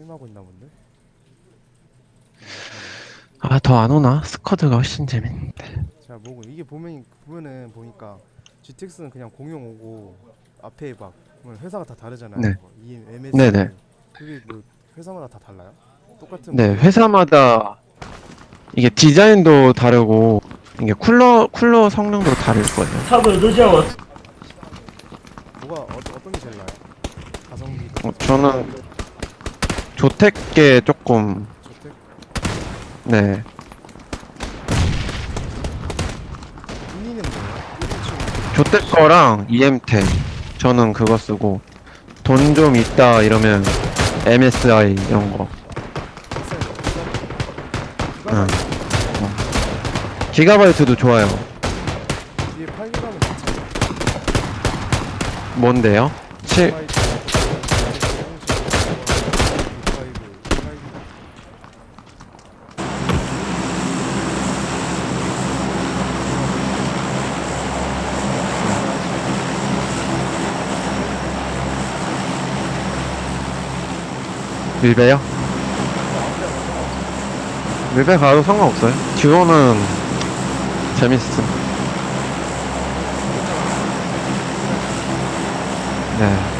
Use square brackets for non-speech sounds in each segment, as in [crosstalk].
게임하고 있나 본데? 아, 더 안 오나? 스쿼드가 훨씬 재밌는데. 자, 뭐고 이게 보면 보면은 보니까 GTX는 그냥 공용 오고 앞에 막 보면 회사가 다 다르잖아요. 네. 뭐 이 MS 네네. 그게 뭐 회사마다 다 달라요? 똑같은 네, 뭐- 회사마다 이게 디자인도 다르고, 이게 쿨러, 쿨러 성능도 다를 거예요. 탑을 늦어 뭐가 어, 어떤 게 제일 나아요? 가성비 어, 저는 조텍게 조금, 저택 네. 분위는 뭐예요? 조텍 거랑 EM텍. 저는 그거 쓰고, 돈 좀 있다 이러면 MSI 이런 거. 응. 기가바이트도 좋아요. 뒤에 8기가면 괜찮아요. 뭔데요? 7, 밀배요? 밀배 가도 상관없어요. 듀오는 재밌음. 네.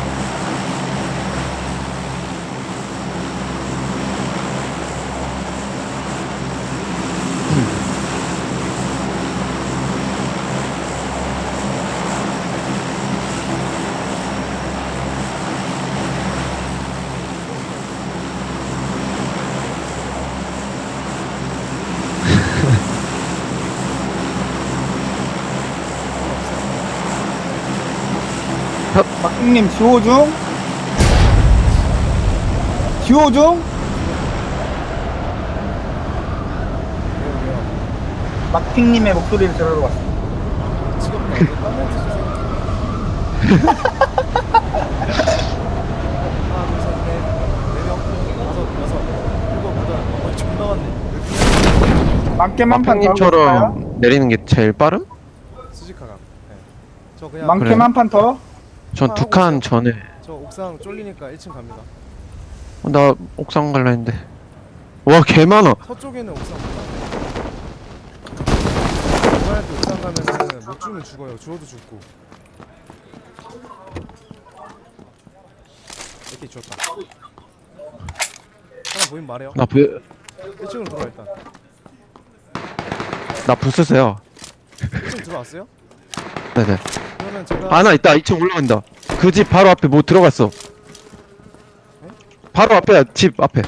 막국님 지호 중? 지호 중? 막핑님의 목소리를 들으러 왔어. 만개만 [laughs] 판 더 하고 있을까요? 마팽님처럼 내리는 게 제일 빠름? 수직화가. 네. 저 그냥 만개만 판 더? 전 두 칸 전에 저 옥상 쫄리니까 1층 갑니다. 어, 나 옥상 갈라 했는데 와 개 많아 서쪽에는 옥상. 이번에도 옥상 가면은 못 주면 죽어요. 주워도 죽고. 이렇게 주웠다. 하나 보이면 말해요. 나, 부, 1층으로 들어와 일단. 나 부스세요 1층 들어왔어요? 네네 그러면 제가 하나 있다. 2층 올라간다. 그 집 바로 앞에 뭐 들어갔어. 바로 앞에야 집 앞에.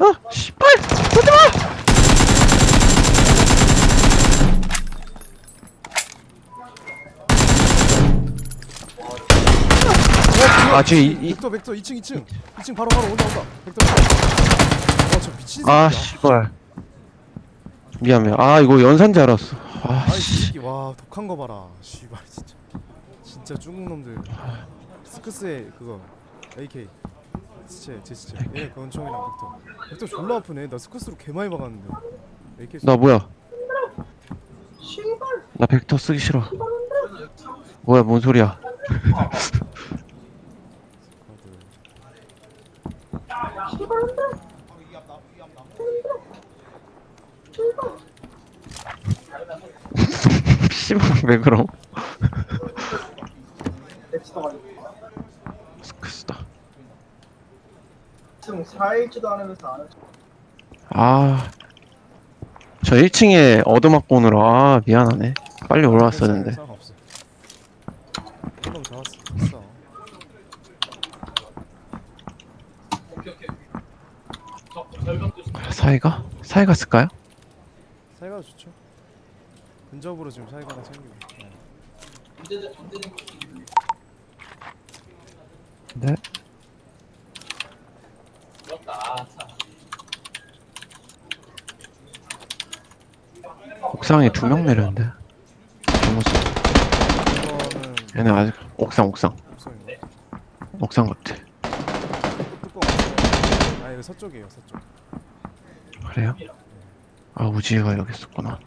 아 씨발! 쏘지마 아 지금 이, 이, 벡터 벡터 2층 2층. 2층 바로 바로 온다 온다. 벡터 와저 미친 새끼야. 아 씨발. 미안 미안 아 이거 연산지 알았어 아 아이 이 씨. 새끼 와 독한 거 봐라. 씨발 진짜. 진짜 중국 놈들. 스크스의 그거 AK 지체 제 지체. 얘네 권총이랑 벡터. 벡터 졸라 아프네. 나 스크스로 개 많이 박았는데. AK 나 뭐야? 나 벡터 쓰기 싫어. 뭐야 뭔 소리야 씨발 왜 그럼 스크스다 지금 4일치도 안 했어. 아, 저 1층에 어드막 보느라 아 미안하네. 빨리. 상관 없어 잡았어 됐어 사이가? 사이가 쓸까요? 근접으로 지금 사이가가 챙기고 네. 네. 옥상에 두 명 내렸는데. 잘못했어. 이거는 얘네 아직 옥상 옥상 옥상인가? 옥상 같아. 뚜껑 없어요. 아 이거 서쪽이에요 서쪽 그래요? 아 우지가 여기 있었구나.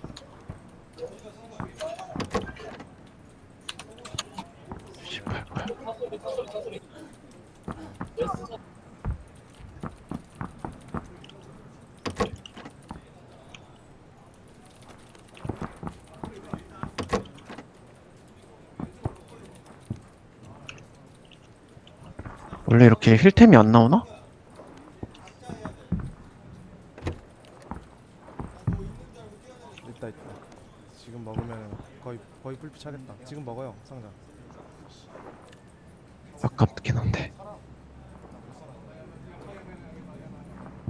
원래 이렇게 힐템이 안 나오나? 있다 있다. 지금 먹으면 거의 거의 불빛 차겠다. 지금 먹어요 상자. 아깝긴 한데.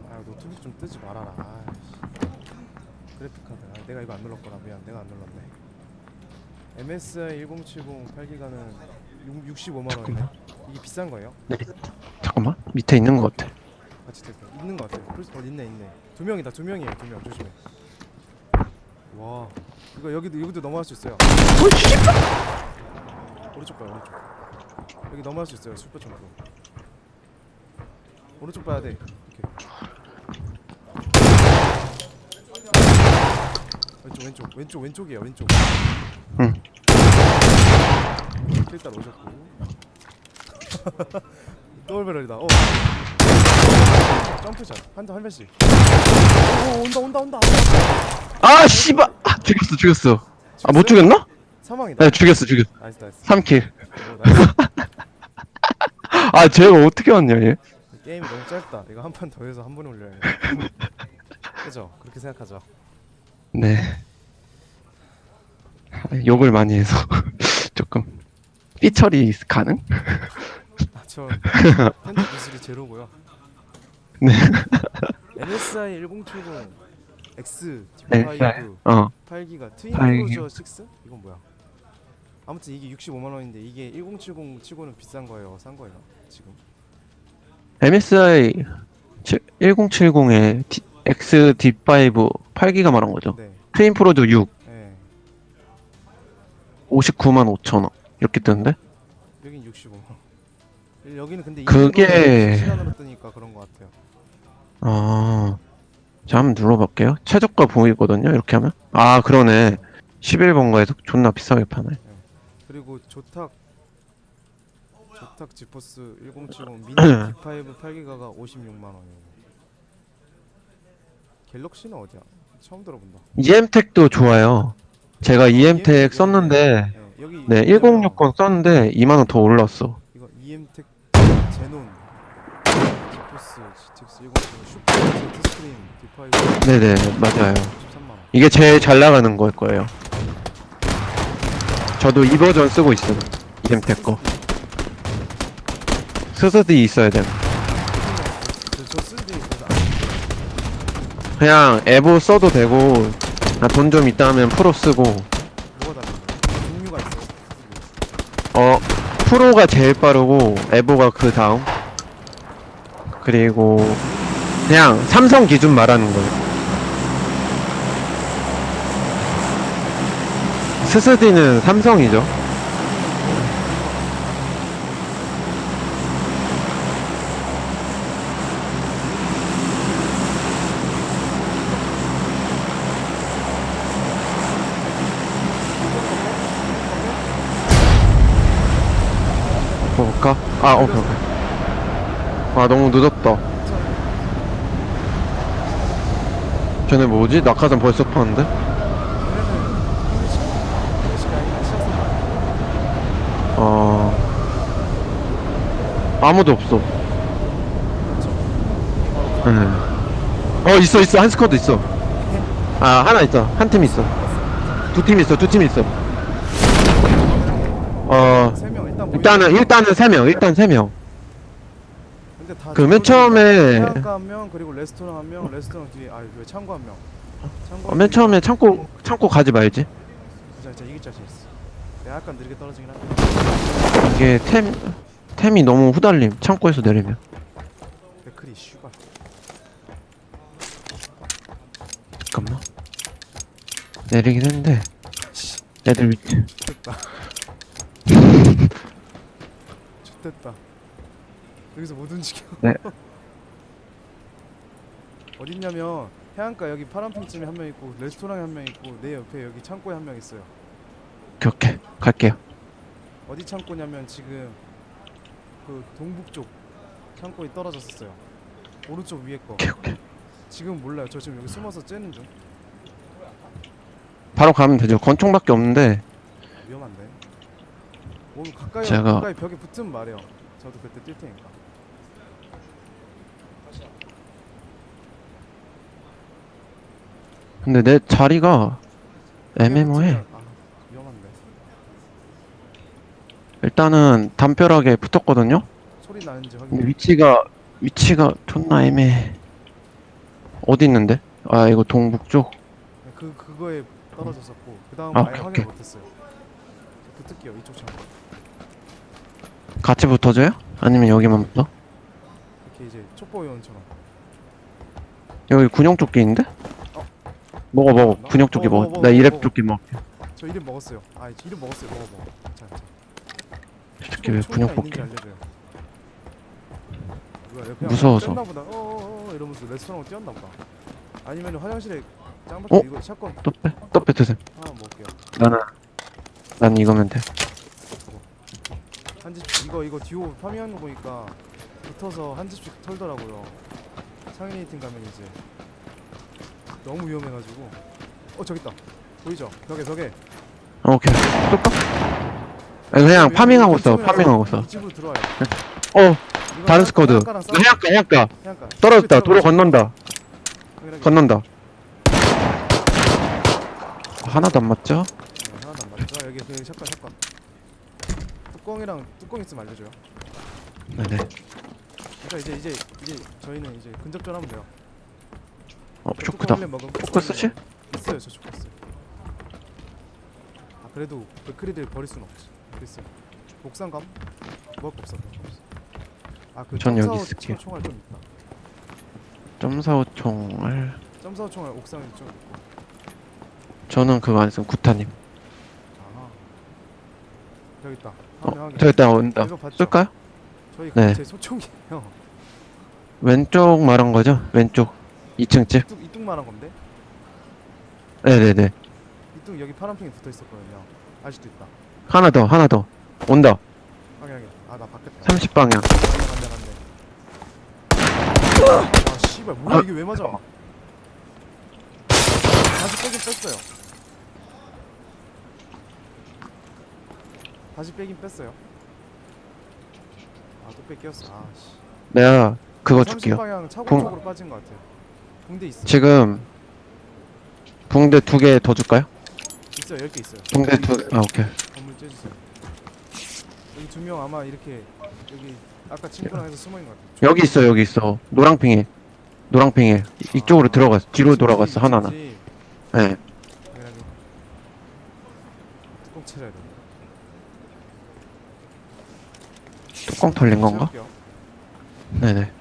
아 노트북 좀 뜨지 말아라. 아이씨. 그래픽 카드. 아, 내가 이거 안 눌렀구나. 미안. 내가 안 눌렀네. MSI 1070 8기가는 65만 원이네. 이게 비싼 거예요? 잠깐만 밑에 있는 것 같아. 같이 뜰게. 있는 거 같아요. 플스- 어 있네 있네. 두 명이다. 두 명이에요. 두 명. 조심해. 와. 이거 여기도 여기도 넘어갈 수 있어요. 오른쪽 봐요. 오른쪽. 여기 넘어갈 수 있어요. 슈퍼 점프. 오른쪽 봐야 돼. 이렇게. 왼쪽 왼쪽 왼쪽 왼쪽이에요. 왼쪽. 응. 일단 오셨고. [laughs] 더블배럴이다. 어. 점프샷 한대 한 발씩. 오 온다 온다 온다. 아 씨발! 아, 죽였어 죽였어. 아 못 죽였나? 사망이다. 네 죽였어 죽였어. 나이스 나이스. 3킬. 아 쟤가 어떻게 왔냐 얘? 게임이 너무 짧다. 이거 한 판 더 해서 한 번에 올려야 돼. 그죠? 그렇게 생각하죠. 네. 욕을 많이 해서 [laughs] 조금 삐처리 가능? 아, 저 핸드 기술이 제로고요. 네. MSI 1070 X 네, D5 어. 8기가 트윈. 크루저 6? 이건 뭐야? 아무튼 이게 65만 원인데 이게 1070 치고는 비싼 거예요. 싼 거예요. 지금. MSI 1070에 XD5 8기가 말한 거죠. 네. 트윈 프로도 6, 네. 59만 5천 원 이렇게 뜨는데? 여긴 65만 원. 여기는 근데 그게- 시간으로 뜨니까 그런 것 같아요. 아, 자 한번 눌러볼게요. 최저가 보이거든요. 이렇게 하면. 아 그러네. 11번가에서 존나 비싸게 파네. 그리고 조탁 조탁 지포스 1070 미니 D5 8기가가 56만 원이에요. 갤럭시는 어디야? 처음 들어본다. EM택도 좋아요. 제가 EM택 썼는데 네, 여기 네 있잖아요. 1060 썼는데 2만 원 더 올랐어. 이거 EM텍 제논 지포스 GTX 1070 슈퍼 Z 스크린 D5 네네 맞아요. 13만 원. 이게 제일 잘 나가는 걸 거예요. 저도 이 버전 쓰고 있어요. EM택 거. 스스디 있어야 돼. 그래서 안 그냥 에보 써도 되고 돈좀 있다 하면 프로 쓰고. 어 프로가 제일 빠르고 에보가 그 다음 그리고 그냥 삼성 기준 말하는 거예요 스스디는 삼성이죠 볼까? 아 오케이 오케이 아 너무 늦었다 쟤네 뭐지? 낙하산 벌써 파는데? 얘네는 플래시 플래시가 아니라 시야선 어... 아무도 없어. 네. 어 있어 있어. 한 스쿼드 있어. 아 하나 있어. 한 팀 있어. 두 팀 있어. 두 팀 있어. 어 세명 일단 모이면 일단은 일단은 세 명. 일단 세 명. 근데 다 그맨 저거는 처음에 해안가 한 명, 그리고 레스토랑 한 명, 레스토랑 뒤에 아, 그 창고 한 명. 창고 어, 맨 처음에 창고 창고 가지 말지. 진짜 진짜 이길 자신 있어. 내가 약간 느리게 떨어지긴 한데. 이게 템 템이 너무 후달림 창고에서 내리면. 잠깐만 내리긴 했는데 애들 밑에 됐다. 됐다. 여기서 못 움직여. 네. [laughs] 어딨냐면 해안가 여기 파란핑쯤에 한 명 있고 레스토랑에 한 명 있고 내 옆에 여기 창고에 한 명 있어요. 오케이 오케이 갈게요 어디 창고냐면 지금 그 동북쪽 창고에 떨어졌었어요. 오른쪽 위에 거. 지금 몰라요. 저 지금 여기 숨어서 째는 중. 바로 가면 되죠. 권총밖에 없는데 아, 위험한데. 오늘 가까이 제가- 가까이 벽에 붙으면 말해요. 저도 그때 뛸 테니까. 근데 내 자리가 애매모해. 일단은 담벼락에 붙었거든요? 소리 나는지 근데 확인. 위치가, 위치가 존나 애매해. 어디 있는데? 아, 이거 동북 쪽. 그 그거에 떨어졌었고 그 다음 아, 아예 오케이, 확인 오케이. 못했어요. 저 붙을게요 이쪽 창고. 같이 붙어줘요? 아니면 여기만 붙어? 이렇게 이제 촉보 요원처럼. 여기 군용 조끼 있는데? 어. 먹어, 먹어. 나- 군용 조끼 어, 먹어. 나 이랩. 조끼 먹어. 저 이름 먹었어요. 아 이름 먹었어요. 먹어 먹어. 자, 자. 이 새끼 왜얘 그냥 무서워서. 뛰었나 보다. 어어어 이러면서 레스토랑으로 뛰었나 보다. 아니면 화장실에 짱박혀 어? 이거 샷건 또 빼, 또 뱉으세요. 하나 먹을게요. 나는, 난 이거면 돼. 한 집 이거 이거 듀오 파밍하는 거 보니까 붙어서 한 집씩 털더라고요. 상인이 팀 가면 이제 너무 위험해가지고 어 저기 있다 보이죠 벽에 벽에 어, 오케이. 쏠까? 아니, 그냥 파밍하고 있어. 파밍하고 있어. 이 집으로 들어와요. 어, 이거 다른 스쿼드. 해안가랑 싸워. 해안가, 해안가. 해안가. 떨어졌다. 도로 건넌다. 확인하게. 건넌다. 하나도 안 맞죠? 네, 하나도 안 맞죠? 여기 그 샷건 샷건. 뚜껑이랑 뚜껑 있으면 알려줘요. 네네. 그러니까 이제 이제 이제 저희는 이제 근접전 하면 돼요. 어, 뚜껑 쇼크다. 먹음. 쇼크 쓰지? 있어요, 저 있어요. 아 그래도 백크리들 버릴 순 없지. 있어요. 옥상 감? 먹을 거 없어. 먹을 거 없어. 아그 전 여기 있을게요. 총알 좀 있다. 점사오 총알. 점사우 총알 옥상에 좀 있고. 저는 그거 안쓴 구타님. 아 여기 있다. 어, 하게. 저기 있다 온다. 이거 봤죠? 쏠까요? 저희 네. 제 소총이에요. [laughs] 왼쪽 말한 거죠? 왼쪽 2층 집. 이뚝 이뚝만한 건데? 네네네. 이뚝 여기 파란핑이 붙어 있었거든요. 아직도 있다. 하나 더, 하나 더. 온다. 확인하게. 아나 바뀌었다. 30방향. 간대 간대 간대. 아 씨발 뭐야 아. 이게 왜 맞아? 다시 빼긴 뺐어요. 다시 빼긴 뺐어요. 아또 뺏겼어. 아씨. 내가 그거 줄게요. 방향 차고 공- 쪽으로 빠진 것 같아요. 붕대 있어. 지금 붕대 두 개 더 줄까요? 있어요. 10개 있어요. 붕대 두 개. 아, 오케이. 두 명 아마 이렇게 여기 아까 친구랑 해서 숨어 있는 것 같아요. 여기 있어, 여기 있어. 노랑핑에. 노랑핑에. 이- 이쪽으로 아, 들어갔어. 뒤로 이쪽이, 돌아갔어. 네. 당연하게. 뚜껑 찾아야 돼. 뚜껑 털린 건가? 찾을게요. 네네.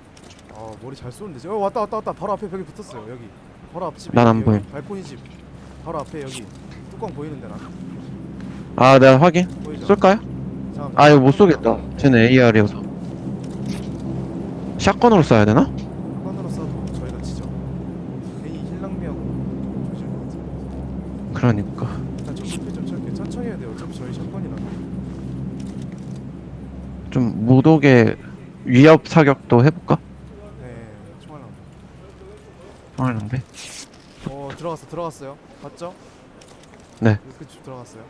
아 머리 잘 쏘는데. 어 왔다 왔다 왔다. 바로 앞에 벽에 붙었어요. 여기. 바로 앞집. 난안 여기, 보임. 여기. 발코니 집. 바로 앞에 여기. 뚜껑 보이는데 나. 아, 내가 확인. 보이죠? 쏠까요? 아, 이거 못 쏘겠다. 쟤는 AR이어서. 샷건으로 쏴야 되나? 건으로 쏴도 저희가 치죠. 괜히 힐 낭비하고 조질 것 같아. 그러니까. 일단 좀 높이 좀. 천천히 해야 돼요. 어차피 저희 샷건이라. 좀 무독의 위협 사격도 해볼까? 네. 총알 나온다. 하는데. 어 들어갔어 들어갔어요 봤죠? 네. 그 집 들어갔어요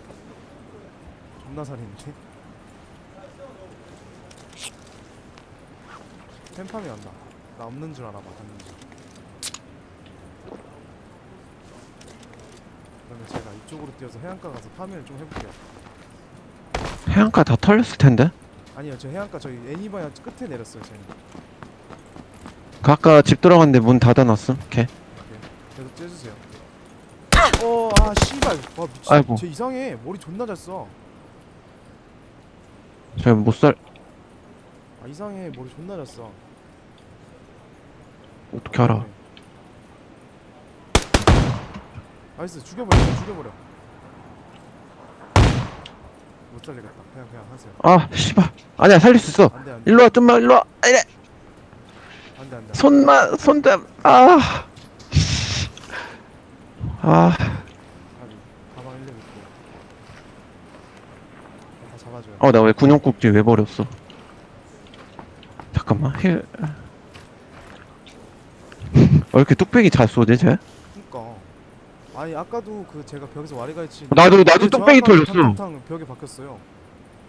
존나 살인데 템팜이 간다. 나 없는 줄 알아봐 갔는지 그러면 제가 이쪽으로 뛰어서 해안가 가서 파밍을 좀 해볼게요. 해안가 다 털렸을 텐데. 아니요 저 해안가 저희 애니바야 끝에 내렸어요 저희 그 아까 집 들어갔는데 문 닫아놨음. 걔. 계속 째주세요. 어 아 씨발. 와 미친. 아이고. 쟤 이상해. 머리 존나 잘써. 저못 살. 아 이상해. 머리 존나 잘 써 어떻게 알아? 나이스 죽여버려 죽여버려 못 살리겠다 그냥 그냥 하세요 아, 씨발. 아니야, 살릴 수 있어. 안돼 안돼 일로 와, 좀만 일로 와. 이래. 안돼 안돼 손만, 손잡. 아. 아, 가비 가방 1렙 있고 다 잡아줘요 어, 나 왜 군용국지 왜 버렸어? 잠깐만, 힐. 왜 이렇게 뚝배기 잘 쏘지, 쟤? 그니까 아니 아까도 그 제가 벽에서 와리가이 치 나도- 나도 뚝배기 털렸어. 벽에 박혔어요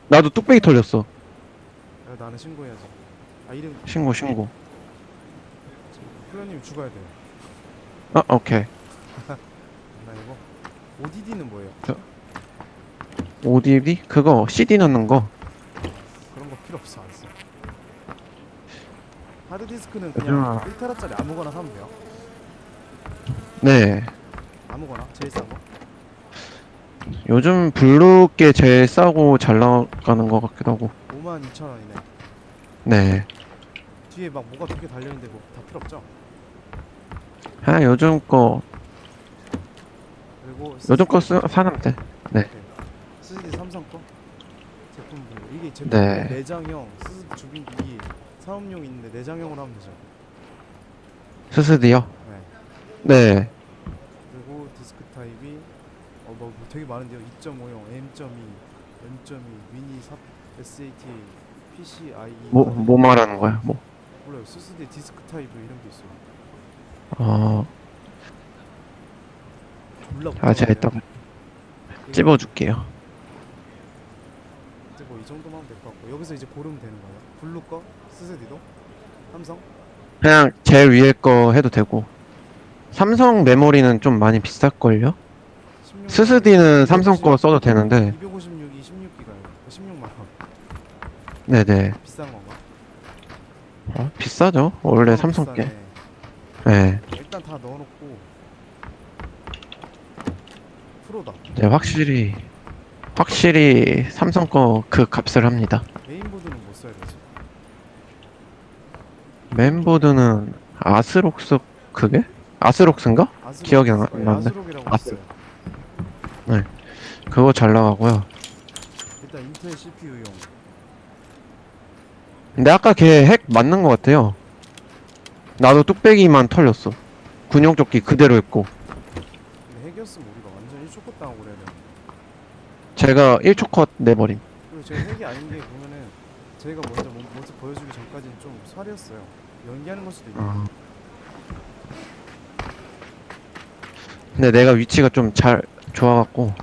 나도 뚝배기 털렸어. 야, 나는 신고해야지 아 이름 신고, 신고. 후련님 죽어야 돼요 아, 오케이. [laughs] 아니고 ODD는 뭐예요? ODD? 그거 CD 넣는 거. 그런 거 필요 없어 안 써. 하드디스크는 그냥 아- 1테라짜리 아무거나 사면 돼요. 네. 아무거나 제일 싼 거. 요즘 블루 게 제일 싸고 잘 나가는 것 같기도 하고. 52,000원이네. 네. 뒤에 막 뭐가 두 개 달려 있는데 뭐 다 필요 없죠? 아, 요즘 거, 그리고 요즘 거 쓰, 사면 돼. SSD 삼성 거 제품들 이게 제품 네. 내장형 SSD 주빙기 이 사업용 있는데 내장형으로 하면 되죠. 스스디요? 네. 네. 그리고 디스크 타입이 어, 뭐, 뭐 되게 많은데요. 2.5형, M.2, M.2, 미니 삽, SATA, PCIe. 뭐, 뭐 말하는 거야, 뭐. 몰라요. SSD 디스크 타입 이름도 있어요. 어, 졸라 아, 제가 복잡하네요. 이따 찝어줄게요. 이제 뭐 이 같고 여기서 이제 고르면 되는 거예요. 블루 거, SSD도, 삼성. 그냥 제일 위에 거 해도 되고. 삼성 메모리는 좀 많이 비쌀걸요? 16만 SSD는 삼성 거 써도 되는데. 256이 16기가요. 16만 원. 네네. 비싼 건가? 어, 비싸죠? 원래 어, 삼성 게. 비싸네. 네. 일단 다 넣어놓고 프로다. 네, 확실히, 확실히 삼성 거 그 값을 합니다. 메인보드는 뭐 써야 되지? 맨보드는 아스록스 그게? 아스록스인가? 아스록 기억이 안 거예요. 나는데. 아스록이라고 아스- 있어요. 그거 잘 나가고요. 일단 인텔 CPU용. 근데 아까 걔 핵 맞는 것 같아요. 나도 뚝배기만 털렸어. 군용조끼 그대로. 근데 핵이었으면 우리가 완전 1초컷 당하고 그래야 돼. 제가 1초 컷 내버림. 그리고 제가 핵이 아닌 게 보면은 제가 먼저 모- 모습 보여주기 전까지는 좀 살이었어요. 연기하는 걸 수도 있고. 어. 근데 내가 위치가 좀 잘 좋아갖고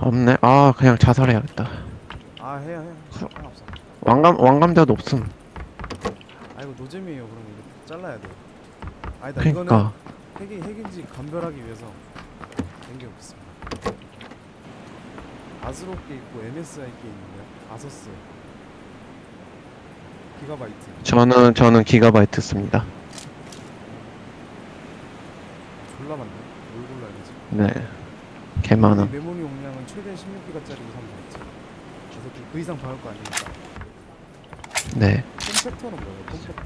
없네. 아 그냥 자살해야겠다. 아 해야 해. 상관없어. 왕감 왕감자도 없음. 아 이거 노잼이에요. 그러면 이거 잘라야 돼. 아니다 그러니까 이거는 핵이 핵인지 감별하기 위해서 된게 없습니다. 아스롭 게 있고 MSI 게 있는데요. 아서스. 기가바이트. 저는 저는 기가바이트 씁니다. 졸라 많네. 뭘 골라야 되지? 네. 개. 이 메모리 용량은 최대 16기가짜리로 사면 되겠지. 그래서 그- 그 이상 박을 거 아니니까. 네. 폼팩터는 뭐예요? 폼팩터.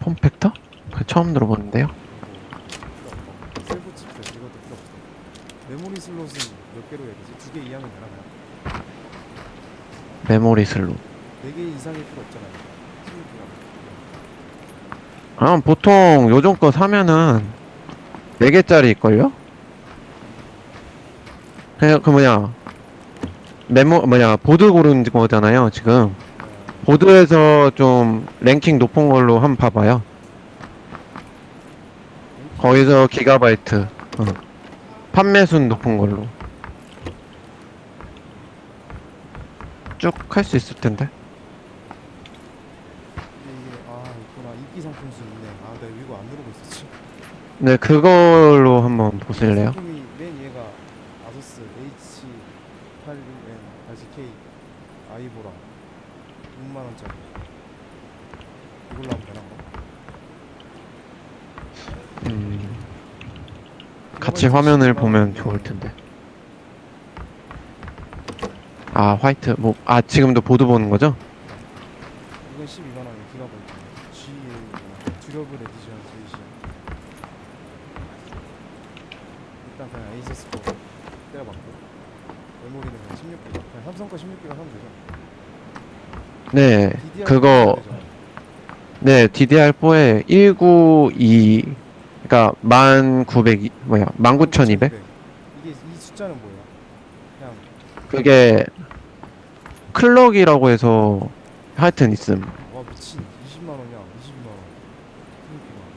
폼팩터? 그 처음 들어보는데요. 그리고 셀프 칩셋 이것도 필요 없고. 메모리 슬롯은 몇 개로 해야 되지? 두 개 이하면 되나요? 메모리 슬롯. 네개 이상일 필요 없잖아요. 16기가. 아 보통 요즘 거 사면은 4개짜리일걸요? 그, 그 뭐냐 메모 뭐냐 보드 고르는 거잖아요 지금 보드에서 좀 랭킹 높은 걸로 한번 봐봐요 거기서 기가바이트 어. 판매순 높은 걸로 쭉 할 수 있을 텐데 이게 이게 아 있구나 인기 상품수 있네. 아 내가 이거 안 누르고 있었지. 네 그걸로 한번 보실래요? 상품이 맨 얘가 아서스 H86N 다시 K 아이보라 6만 원짜리. 이걸로 하면 되나? 음, 같이 화면을 보면 좋을 텐데. 아, 화이트, 뭐, 아, 지금도 보드 보는 거죠? 이건 12만 원에 기가바이트. G 듀러블 에디션 제이시. 일단 그냥 에이서스 거 때려봤고 메모리는 그냥 16기가. 그냥 삼성 거 16기가 하면 되죠. 네, DDR 그거, 네, DDR4에 192, 그니까, 1900, 뭐야, 19200? 이게 이 숫자는 뭐예요? 그냥 그게, 클럭이라고 해서, 하여튼 있음. 와 미친 20만 원이야 22만 원.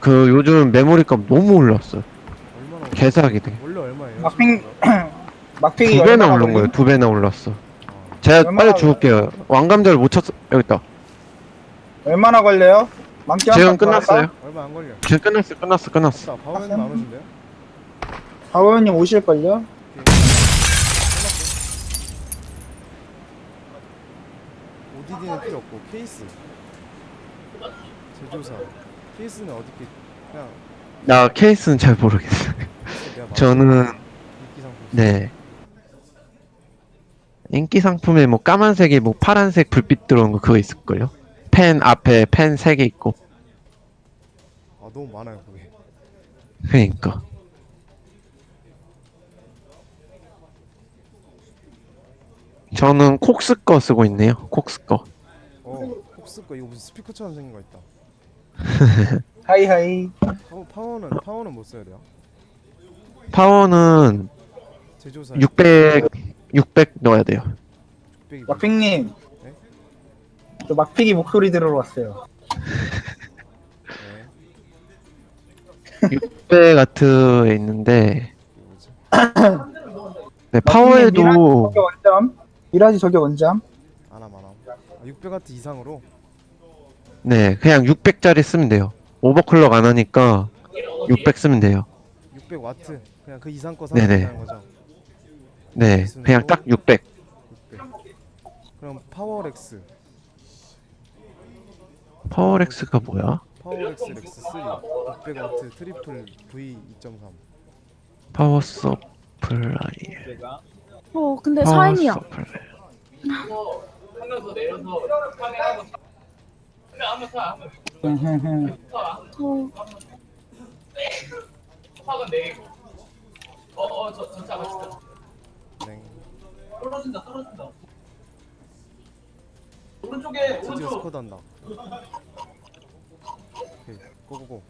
그러니까 그, 요즘 메모리 값 너무 올랐어. 얼마나 개사기 돼. 원래 얼마예요? 막핑- 16기가? [clears throat] 막핑이 두 배나 얼마나 오른 거예요? 두 배나 올랐어. 어. 제가 얼마나 빨리 죽을게요. 왕감자를 못 쳤어. 여기 있다. 얼마나 걸려요? 만기 지금 한판 끝났어요. 얼마 안 걸려. 지금 끝났어, 끝났어, 끝났어. 자, 바원님 안 오신대요? 하원님 오실걸요? ODD는 필요 없고 케이스. 제조사. 케이스는 어디 게 그냥 나 케이스는 잘 모르겠어요. 내가 저는 상품. 네. 인기 상품에 뭐 까만색에 뭐 파란색 불빛 들어온 거 그거 있을걸요? 펜 앞에 펜 3개 있고. 아 너무 많아요 그게. 그니까. 저는 콕스 거 쓰고 있네요. 콕스 거. 어 폭스 거 이거 무슨 스피커처럼 생긴 거 있다. [laughs] 하이 하이. 파워, 파워는 파워는 못 써야 돼요. 파워는 제조사 600, 600 넣어야 돼요. 600이 막핑님. 네? 저 막피기 목소리 들으러 왔어요. 네. 600 아트에 있는데, 뭐지? [laughs] 네, 파워에도, 저게 원점. 미라지 저게 원점. 안함 안함. 아, 600와트 이상으로 네, 그냥 600짜리 쓰면 돼요. 오버클럭 안 하니까 600 쓰면 돼요. 600 와트 그냥 그 이상 거 사면 네네. 된다는 거죠. 네, 그냥 딱 600. 600. 그럼 파워렉스 파워렉스가 뭐야? 파워렉스 렉스 3 600와트 트리플 V 2.3 파워 서플라이. 어, 근데 파워 사인이야. 서플라이. 어, 네. 떨어진다 떨어진다 오른쪽에 드디어 스쿼드 한다. 오케이 고고고